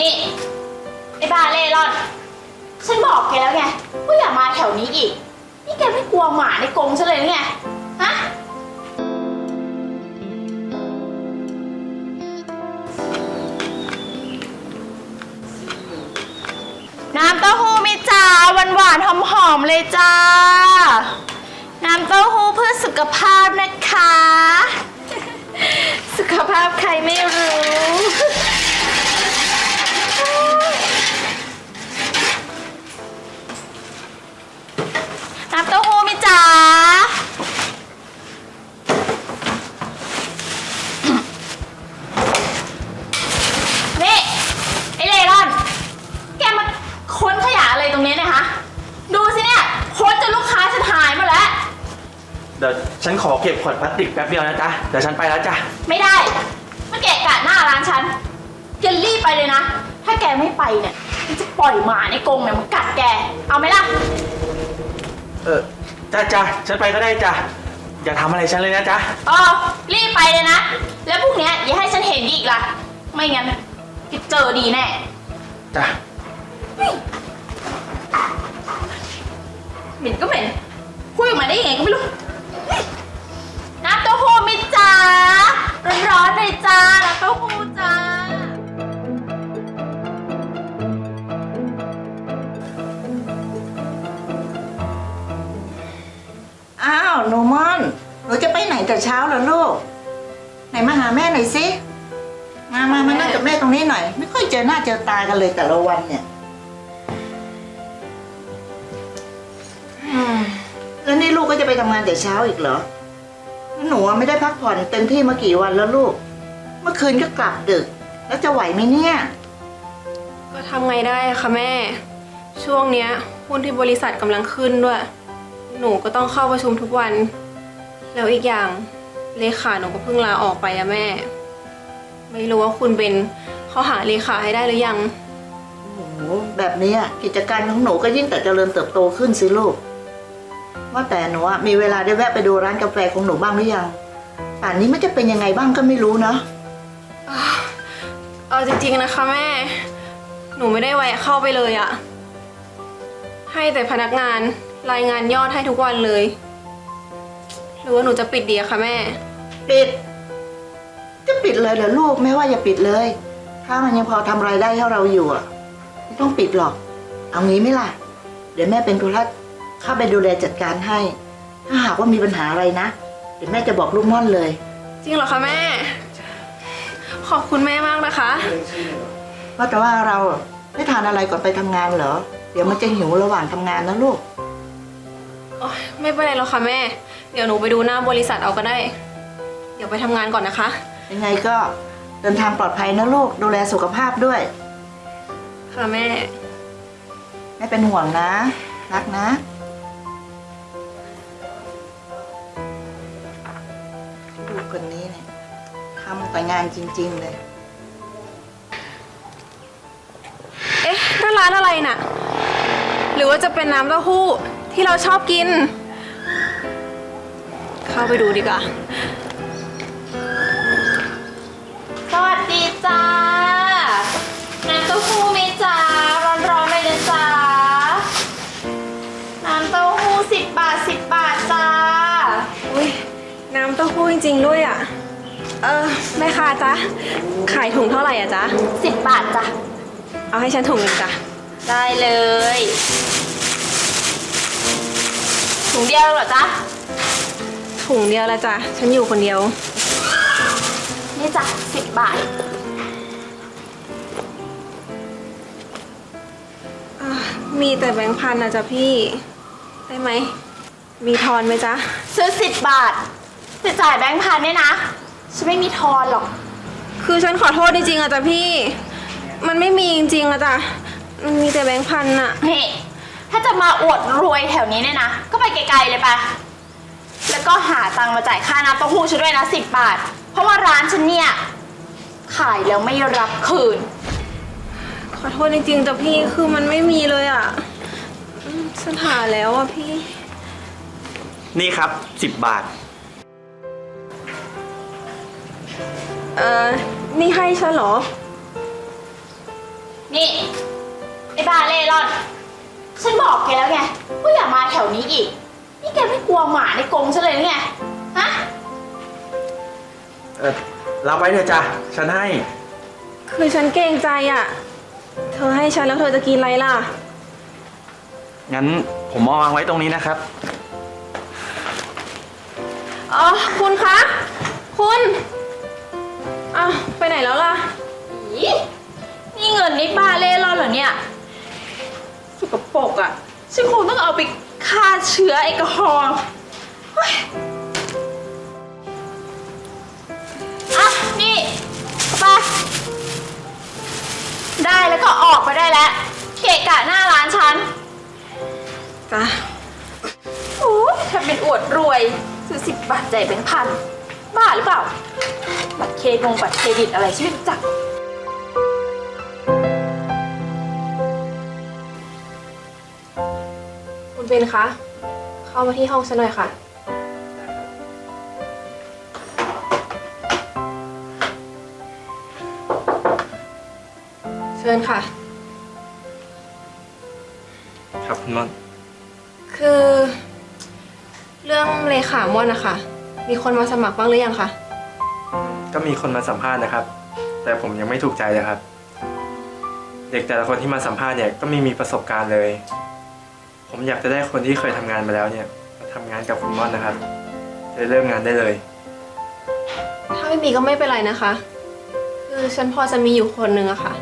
นี่ไอ้บ้าเล่ร่อน ฉันบอกแกแล้วไงว่าอย่ามาแถวนี้อีก นี่แกไม่กลัวหมาในกรงฉันเลยหรือไง ฮะ น้ำเต้าหู้มิจ้าหวานหวานหอมหอมๆเลยจ้า น้ำเต้าหู้เพื่อสุขภาพนะคะ สุขภาพใครไม่รู้ น้ำเต้าหู้มิจ๋านี่ไอเลรอน แกมาค้นขยะอะไรตรงนี้เนี่ยฮะ ดูสิเนี่ย ค้นจนลูกค้าฉันหายหมดแล้ว เดี๋ยวฉันขอเก็บขวดพลาสติกแป๊บเดียวนะจ๊ะ เดี๋ยวฉันไปแล้วจ้ะ ไม่ได้มาเกะกะหน้าร้านฉันแกรีบไปเลยนะ ถ้าแกไม่ไปเนี่ยฉันจะปล่อยหมาในกรงเนี่ยมันกัดแก เอาไหมล่ะ เออจ้าจ้าฉันไปก็ได้จ้ะอย่าทำอะไรฉันเลยนะจ๊ะอ๋อรีบไปเลยนะ แล้วพรุ่งเนี้ยอย่าให้ฉันเห็นอีกล่ะ ไม่งั้นแกเจอดีแน่ จ้ะเหม็นก็เหม็นพูดออกมาได้ยังไงก็ไม่รู้ น้ำเต้าหู้มิจ้าร้อนๆเลยจ้าน้ำเต้าหู้จ้า อ้าวหนูม่อน หนูจะไปไหนแต่เช้าล่ะลูก ไหนมาหาแม่หน่อยสิมามามานั่งกับแม่ตรงนี้หน่อย ไม่ค่อยเจอหน้าเจอตากันเลยแต่ละวันเนี่ยอืมแล้วนี่ลูกก็จะไปทำงานแต่เช้าอีกเหรอแล้วหนูอะไม่ได้พักผ่อนเต็มที่มากี่วันแล้วลูก เมื่อคืนก็กลับดึก แล้วจะไหวไหมเนี่ย ก็ทำไงได้อะคะแม่ ช่วงเนี้ยหุ้นที่บริษัทกำลังขึ้นด้วย หนูก็ต้องเข้าประชุมทุกวัน แล้วอีกอย่างเลขาหนูก็เพิ่งลาออกไปอะแม่ ไม่รู้ว่าคุณเป็นข้อหาเลขาให้ได้หรือยัง โอ้โหแบบนี้อะกิจการของหนูก็ยิ่งแต่เจริญเติบโตขึ้นสิลูก ว่าแต่หนูอะมีเวลาได้แวะไปดูร้านกาแฟของหนูบ้างหรือยัง ป่านนี้มันจะเป็นยังไงบ้างก็ไม่รู้เนาะ เอาจริงๆนะคะแม่ หนูไม่ได้แวะเข้าไปเลยอะให้แต่พนักงาน รายงานยอดให้ทุกวันเลย หรือว่าหนูจะปิดดีอะคะแม่ ปิด จะปิดเลยเหรอลูกไม่ว่าอย่าปิดเลย ถ้ามันยังพอทำรายได้ให้เราอยู่อะไม่ต้องปิดหรอก เอางี้ไหมล่ะ เดี๋ยวแม่เป็นธุระเข้าไปดูแลจัดการให้ ถ้าหากว่ามีปัญหาอะไรนะ เดี๋ยวแม่จะบอกลูกม่อนเลย จริงเหรอคะแม่ ขอบคุณแม่มากนะคะ ว่าแต่ว่าเราไม่ทานอะไรก่อนไปทำงานเหรอ เดี๋ยวมันจะหิวระหว่างทำงานนะลูกโอ๊ย ไม่เป็นไรหรอกค่ะแม่ เดี๋ยวหนูไปดูหน้าบริษัทเอาก็ได้ เดี๋ยวไปทำงานก่อนนะคะ ยังไงก็เดินทางปลอดภัยนะลูก ดูแลสุขภาพด้วย ค่ะแม่แม่เป็นห่วงนะ รักนะ ลูกคนนี้เนี่ยทำแต่งานจริง ๆ เลย เอ๊ะนั่นร้านอะไรน่ะ หรือว่าจะเป็นน้ำเต้าหู้ที่เราชอบกิน เข้าไปดูดีกว่า สวัสดีจ้า น้ำเต้าหู้มิจ้า ร้อนๆเลยนะจ้า น้ำเต้าหู้สิบบาทสิบบาทจ้า อุ้ยน้ำเต้าหู้จริงๆด้วยอะ เออแม่ค้าจ๊ะ ขายถุงเท่าไหร่อะจ๊ะ สิบบาทจ้ะ เอาให้ฉันถุงหนึ่งจ้ะ ได้เลย ถุงเดียวเหรอจ๊ะ ถุงเดียวละจ้ะ ฉันอยู่คนเดียว นี่จ้ะสิบบาทอะมีแต่แบงค์พันนะจ๊ะพี่ ได้ไหม มีทอนไหมจ๊ะ ซื้อสิบบาทจะจ่ายแบงค์พันเนี่ยนะ ฉันไม่มีทอนหรอก คือฉันขอโทษจริงๆอะจ๊ะพี่ มันไม่มีจริงๆอะจ๊ะ มันมีแต่แบงค์พันอะ นี่ ถ้าจะมาอวดรวยแถวนี้เนี่ยนะ ก็ไปไกลๆเลยปะ แล้วก็หาตังค์มาจ่ายค่าน้ำเต้าหู้ฉันด้วยนะสิบบาท เพราะว่าร้านฉันเนี่ย ขายแล้วไม่รับคืน ขอโทษจริงๆจ้ะพี่คือมันไม่มีเลยอะอืมฉันหาแล้วอะพี่ นี่ครับสิบบาท เออนี่ให้ฉันเหรอ นี่ไอ้บาเล่ร่อน ฉันบอกแกแล้วไงว่าอย่ามาแถวนี้อีก นี่แกไม่กลัวหมาในกรงฉันเลยหรือไง ฮะ เออรับไว้เถอะจ้ะฉันให้ คือฉันเกรงใจอะเธอให้ฉันแล้วเธอจะกินอะไรล่ะ งั้นผมเอาวางไว้ตรงนี้นะครับ อ๋อ คุณคะ คุณอ้าวไปไหนแล้วล่ะ อีนี่เงินนี่บ้าเล่ร่อนเหรอเนี่ยสกปรกอะ่ะ ฉันคงต้องเอาไป ฆ่าเชื้อแอลกอฮอล์เฮ้ยอะนี่ไปได้แล้วก็ออกไปได้แล้วเกะกะหน้าร้านฉันจ้ะโอ้ยทำเป็นอวดรวยซื้อสิบบาทใจเป็นพัน บ้าหรือเปล่า บัตรเครดิตบัตรเครดิตอะไรฉันไม่รู้จักคุ เบนคะ เข้ามาที่ห้องฉันหน่อยค่ะ เชิญค่ะ ครับคุณม่อน คือ เรื่องเลขาม่วนนะคะ มีคนมาสมัครบ้างหรือยังคะ ก็มีคนมาสัมภาษณ์นะครับ แต่ผมยังไม่ถูกใจเลยครับ เด็กแต่ละคนที่มาสัมภาษณ์เนี่ยก็ไม่มีประสบการณ์เลย ผมอยากจะได้คนที่เคยทำงานมาแล้วเนี่ยมาทำงานกับคุณม่อนนะครับ จะเริ่มงานได้เลย ถ้าไม่มีก็ไม่เป็นไรนะคะ คือฉันพอจะมีอยู่คนหนึ่งอะค่ะ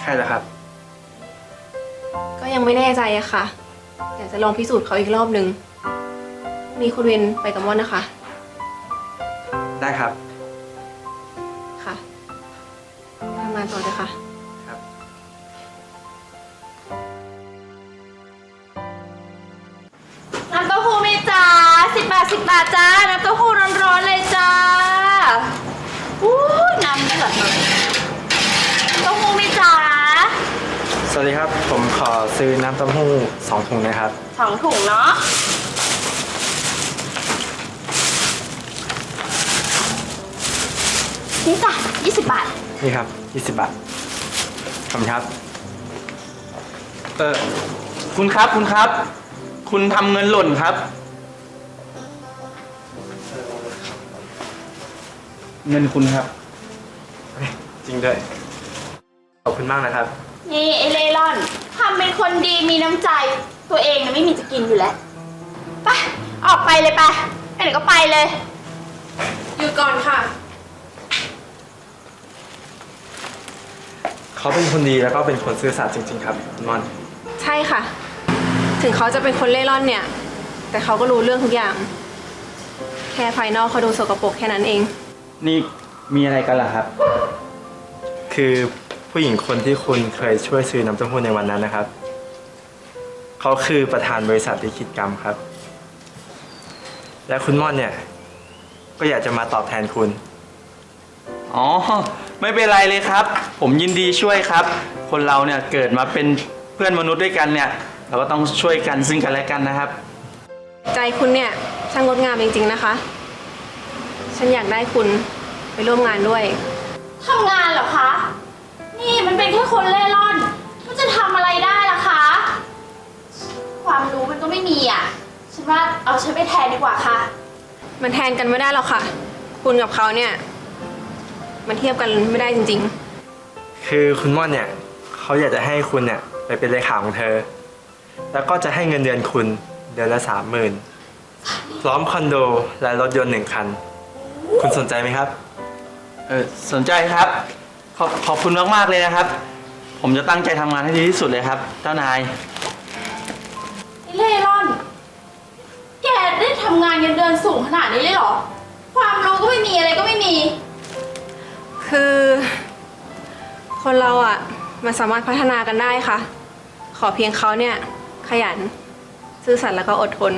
ใช่แล้วครับ ก็ยังไม่แน่ใจอะค่ะ อยากจะลองพิสูจน์เขาอีกรอบหนึ่งพรุ่งนี้คุณเวนไปกับม่อนนะคะได้ครับค่ะทำงานต่อเลยค่ะ สิบบาทสิบบาทจ้า น้ำเต้าหู้ร้อนๆเลยจ้าอู้น้ำเดือดเลยเต้าหู้ไหมจ้าสวัสดีครับ ผมขอซื้อน้ำเต้าหู้สองถุงนะครับ สองถุงเนาะนี่จ้ะยี่สิบบาท นี่ครับ20บาท ขอบคุณครับ เออ คุณครับ คุณครับ คุณทำเงินหล่นครับ เงินคุณครับ จริงด้วย ขอบคุณมากนะครับ นี่ไอเล่ร่อนทำเป็นคนดีมีน้ำใจ ตัวเองนะไม่มีจะกินอยู่แล้ว ไป ออกไปเลยไปไปไหนก็ไปเลยหยุดก่อนค่ะ เขาเป็นคนดีแล้วก็เป็นคนซื่อสัตย์จริง ๆ ครับคุณม่อน ใช่ค่ะ ถึงเขาจะเป็นคนเล่ร่อนเนี่ย แต่เขาก็รู้เรื่องทุกอย่าง แค่ภายนอกเขาดูสกปรกแค่นั้นเอง นี่มีอะไรกันล่ะครับ คือผู้หญิงคนที่คุณเคยช่วยซื้อน้ำเต้าหู้ในวันนั้นนะครับ เขาคือประธานบริษัทลิขิตกรรมครับ และคุณม่อนเนี่ย ก็อยากจะมาตอบแทนคุณ อ๋อ ไม่เป็นไรเลยครับ ผมยินดีช่วยครับ คนเราเนี่ยเกิดมาเป็นเพื่อนมนุษย์ด้วยกันเนี่ย เราก็ต้องช่วยกันซึ่งกันและกันนะครับ ใจคุณเนี่ยช่างงดงามจริงๆนะคะ ฉันอยากได้คุณไปร่วมงานด้วย ทำงานเหรอคะ นี่มันเป็นแค่คนเล่ร่อน มันจะทำอะไรได้ล่ะคะ ความรู้มันก็ไม่มีอะ ฉันว่าเอาฉันไปแทนดีกว่าค่ะ มันแทนกันไม่ได้หรอกค่ะ คุณกับเขาเนี่ย มันเทียบกันไม่ได้จริง คือคุณม่อนเนี่ยเขาอยากจะให้คุณเนี่ยไปเป็นเลขาของเธอ แล้วก็จะให้เงินเดือนคุณเดือนละสามหมื่นพร้อมคอนโดและรถยนต์หนึ่งคัน คุณสนใจไหมครับ เออสนใจครับ ขอบขอบคุณมากๆเลยนะครับ ผมจะตั้งใจทำงานให้ดีที่สุดเลยครับเจ้านาย ไอ้เล่ร่อน แกได้ทำงานเงินเดือนสูงขนาดนี้เลยเหรอ ความรู้ก็ไม่มีอะไรก็ไม่มีๆคือ คนเราอะ มันสามารถพัฒนากันได้ค่ะ ขอเพียงเขาเนี่ย ขยัน ซื่อสัตย์แล้วก็อดทน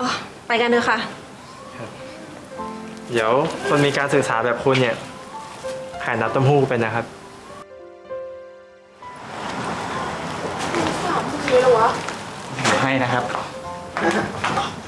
อ๋อไปกันเถอะค่ะ เดี๋ยวคนมีการศึกษาแบบคุณเนี่ยขายน้ำเต้าหู้เป็นนะครับ สามทีแล้ววะ ให้นะครับเ